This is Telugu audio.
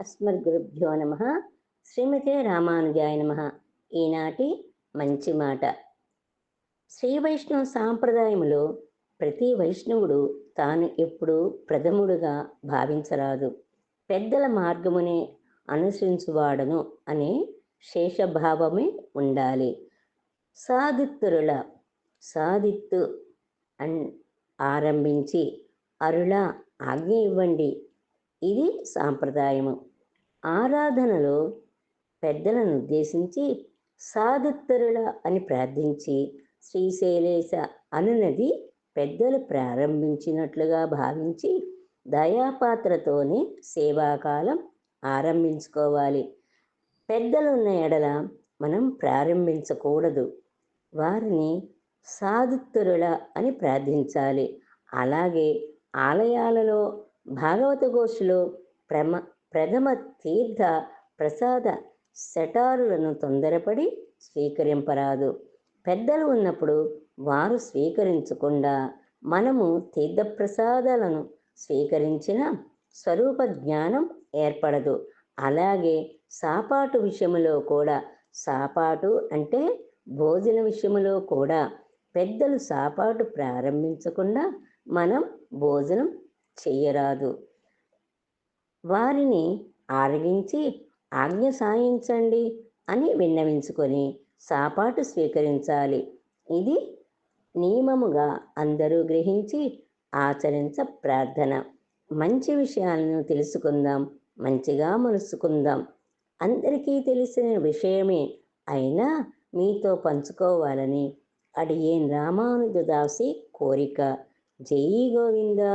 అస్మద్గురుభ్యో నమ. శ్రీమతే రామానుజాయ నమ. ఈనాటి మంచి మాట. శ్రీ వైష్ణవ సాంప్రదాయములో ప్రతి వైష్ణవుడు తాను ఎప్పుడు ప్రథముడుగా భావించరాదు. పెద్దల మార్గమునే అనుసరించువాడను అనే శేషభావమే ఉండాలి. సాదిత్తురుల సాదిత్తు అన్ ఆరంభించి అరుళ ఆజ్ఞ ఇవ్వండి. ఇది సాంప్రదాయము. ఆరాధనలో పెద్దలను ఉద్దేశించి సాధుత్తరుల అని ప్రార్థించి శ్రీశైలేశ అనునది పెద్దలు ప్రారంభించినట్లుగా భావించి దయాపాత్రతోనే సేవాకాలం ఆరంభించుకోవాలి. పెద్దలున్న ఎడల మనం ప్రారంభించకూడదు. వారిని సాధుత్తరుల అని ప్రార్థించాలి. అలాగే ఆలయాలలో భాగవత గోష్ఠిలో ప్రమ ప్రథమ తీర్థ ప్రసాద శటారులను తొందరపడి స్వీకరింపరాదు. పెద్దలు ఉన్నప్పుడు వారు స్వీకరించకుండా మనము తీర్థప్రసాదాలను స్వీకరించిన స్వరూప జ్ఞానం ఏర్పడదు. అలాగే సాపాటు విషయంలో కూడా సాపాటు అంటే భోజన విషయంలో కూడా పెద్దలు సాపాటు ప్రారంభించకుండా మనం భోజనం చెయ్యరాదు వారిని ఆరగించి ఆజ్ఞ సాయించండి అని విన్నవించుకొని సాపాటు స్వీకరించాలి. ఇది నియమముగా అందరూ గ్రహించి ఆచరించ ప్రార్థన. మంచి విషయాలను తెలుసుకుందాం మంచిగా మలుసుకుందాం అందరికీ తెలిసిన విషయమే అయినా మీతో పంచుకోవాలని అడిగేన్ రామానుజదాసి కోరిక. జై గోవిందా.